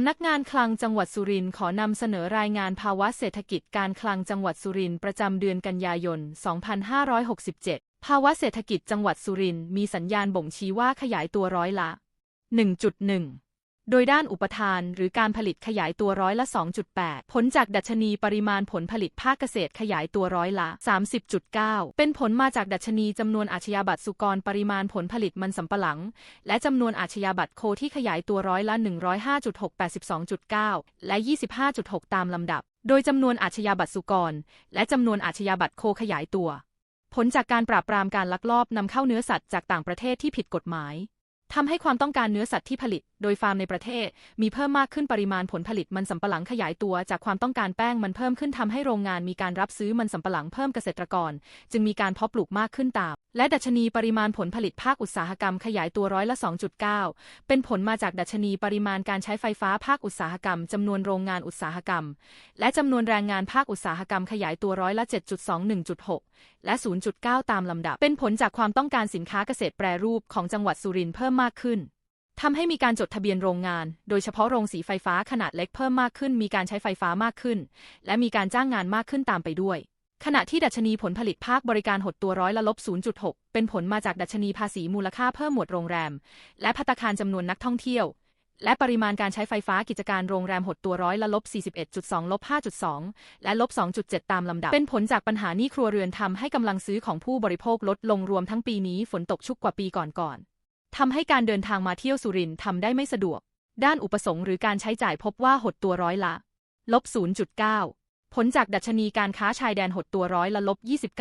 ำนักงานคลังจังหวัดสุรินทร์ขอนำเสนอรายงานภาวะเศรษฐกิจการคลังจังหวัดสุรินทร์ประจำเดือนกันยายน 2567 ภาวะเศรษฐกิจจังหวัดสุรินทร์มีสัญญาณบ่งชี้ว่าขยายตัวร้อยละ 1.1 โดยด้านอุปทานหรือการผลิตขยายตัวร้อยละ 2.8 ผลจากดัชนีปริมาณผลผลิตภาคเกษตรขยายตัวร้อยละ 30.9 เป็นผลมาจากดัชนีจำนวนอาชญาบัตรสุกรปริมาณผลผลิตมันสำปะหลัง และจำนวนอาชญาบัตรโคที่ขยายตัวร้อยละ 105.6 82.9 และ 25.6 ตามลำดับ โดยจำนวนอาชญาบัตรสุกร และจำนวนอาชญาบัตรโคขยายตัว ผลจากการปราบปรามการลักลอบนำเข้าเนื้อสัตว์จากต่างประเทศที่ผิดกฎหมายทำให้ความต้องการเนื้อสัตว์ที่ผลิตโดยฟาร์มในประเทศมีเพิ่มมากขึ้นปริมาณผลผลิตมันสำปะหลังขยายตัวจากความต้องการแป้งมันเพิ่มขึ้นทำให้โรงงานมีการรับซื้อมันสำปะหลังเพิ่มเกษตรกร จึงมีการเพาะปลูกมากขึ้นตาม และดัชนีปริมาณผลผลิตภาคอุตสาหกรรมขยายตัวร้อยละ 2.9 เป็นผลมาจากดัชนีปริมาณการใช้ไฟฟ้าภาคอุตสาหกรรมจำนวนโรงงานอุตสาหกรรม และจำนวนแรงงานภาคอุตสาหกรรมขยายตัวร้อยละ 7.21.6 และ 0.9 ตามลำดับ เป็นผลจากความต้องการสินค้าเกษตรแปรรูปของจังหวัดสุรินทร์เพิ่มมากขึ้น ทำให้มีการจดทะเบียนโรงงาน โดยเฉพาะโรงสีไฟฟ้าขนาดเล็กเพิ่มมากขึ้น มีการใช้ไฟฟ้ามากขึ้น และมีการจ้างงานมากขึ้นตามไปด้วย ขณะที่ดัชนีผลผลิตภาคบริการหดตัวร้อยละลบ 0.6 เป็นผลมาจากดัชนีภาษีมูลค่าเพิ่มหมวดโรงแรม และพัตคารจำนวนนักท่องเที่ยว และปริมาณการใช้ไฟฟ้ากิจการโรงแรมหดตัวร้อยละลบ 41.2 ลบ 5.2 และลบ 2.7 ตามลำดับ เป็นผลจากปัญหานี้ครัวเรือนทำให้กำลังซื้อของผู้บริโภคลดลงรวมทั้งปีนี้ฝนตกชุกกว่าปีก่อนๆ ทำให้การเดินทางมาเที่ยวสุรินทร์ทำได้ไม่สะดวก ด้านอุปสงค์หรือการใช้จ่ายพบว่าหดตัวร้อยละ ลบ 0.9 ผลจากดัชนีการค้าชายแดนหดตัวร้อยละลบ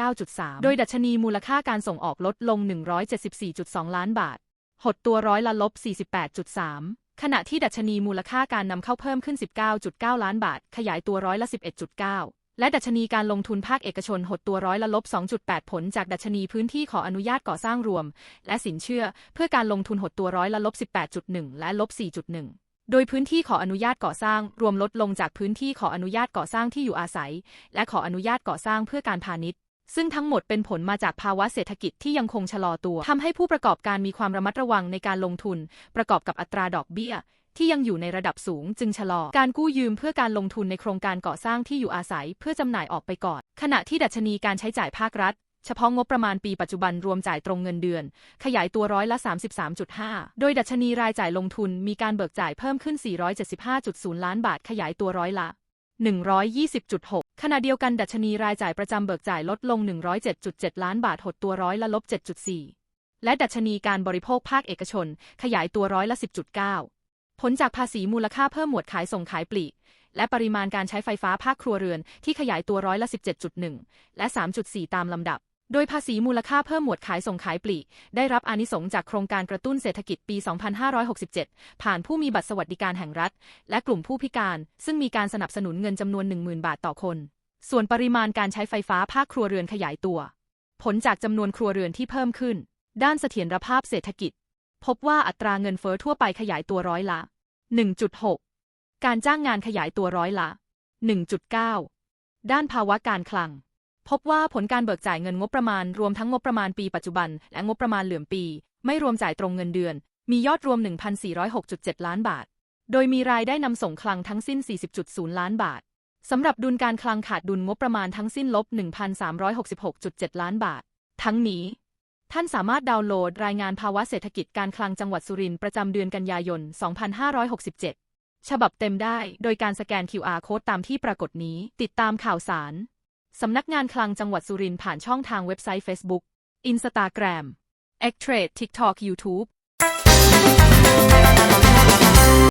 29.3 โดยดัชนีมูลค่าการส่งออกลดลง 174.2 ล้านบาท หดตัวร้อยละลบ 48.3 ขณะที่ดัชนีมูลค่าการนำเข้าเพิ่มขึ้น 19.9 ล้านบาท ขยายตัวร้อยละ 11.9 และดัชนีการลงทุนภาคเอกชนหดตัวร้อยละลบ 2.8 ผลจากดัชนีพื้นที่ขออนุญาตก่อสร้างรวม และสินเชื่อเพื่อการลงทุนหดตัวร้อยละลบ 18.1 และลบ 4.1โดยพื้นที่ขออนุญาตก่อสร้างรวมลดลงจากพื้นที่ขออนุญาตก่อสร้างที่อยู่อาศัย และขออนุญาตก่อสร้างเพื่อการพาณิชย์ ซึ่งทั้งหมดเป็นผลมาจากภาวะเศรษฐกิจที่ยังคงชะลอตัวทำให้ผู้ประกอบการมีความระมัดระวังในการลงทุน ประกอบกับอัตราดอกเบี้ย ที่ยังอยู่ในระดับสูงจึงชะลอ การกู้ยืมเพื่อการลงทุนในโครงการก่อสร้างที่อยู่อาศัยเพื่อจำหน่ายออกไปก่อน ขณะที่ดัชนีการใช้จ่ายภาครัฐเฉพาะงบประมาณปีปัจจุบันรวมจ่ายตรงเงินเดือน ขยายตัวร้อยละ 33.5 โดยดัชนีรายจ่ายลงทุนมีการเบิกจ่ายเพิ่มขึ้น 475.0 ล้านบาทขยายตัวร้อยละ 120.6 ขณะเดียวกันดัชนีรายจ่ายประจำเบิกจ่ายลดลง 107.7 ล้านบาทหดตัวร้อยละลบ 7.4 และดัชนีการบริโภคภาคเอกชน ขยายตัวร้อยละ 10.9 ผลจากภาษีมูลค่าเพิ่มหมวดขายส่งขายปลีก และปริมาณการใช้ไฟฟ้าภาคครัวเรือนที่ขยายตัวร้อยละ 17.1 และ 3.4 ตามลำดับ โดยภาษีมูลค่าเพิ่มหมวดขายส่งขายปลีก ได้รับอานิสงส์จากโครงการกระตุ้นเศรษฐกิจปี 2567 ผ่านผู้มีบัตรสวัสดิการแห่งรัฐ และกลุ่มผู้พิการ ซึ่งมีการสนับสนุนเงินจำนวน 10,000 บาทต่อคน ส่วนปริมาณการใช้ไฟฟ้าภาคครัวเรือนขยายตัว ผลจากจำนวนครัวเรือนที่เพิ่มขึ้น ด้านเสถียรภาพเศรษฐกิจ พบว่าอัตราเงินเฟ้อทั่วไปขยายตัวร้อยละ 1.6 การจ้างงานขยายตัวร้อยละ 1.9 ด้านภาวะการคลัง พบว่าผลการเบิกจ่ายเงินงบประมาณรวมทั้งงบประมาณปีปัจจุบัน และงบประมาณเหลื่อมปี ไม่รวมจ่ายตรงเงินเดือน มียอดรวม 1,406.7 ล้านบาท โดยมีรายได้นำส่งคลังทั้งสิ้น 40.0 ล้านบาทสำหรับดุลการคลังขาดดุลงบประมาณทั้งสิ้นลบ 1,366.7 ล้านบาท ทั้งนี้ ท่านสามารถดาวน์โหลดรายงานภาวะเศรษฐกิจการคลังจังหวัดสุรินทร์ประจำเดือนกันยายน 2567 ฉบับเต็มได้โดยการสแกน QR โค้ดตามที่ปรากฏนี้ ติดตามข่าวสาร สำนักงานคลังจังหวัดสุรินทร์ผ่านช่องทางเว็บไซต์ Facebook Instagram X Trade TikTok YouTube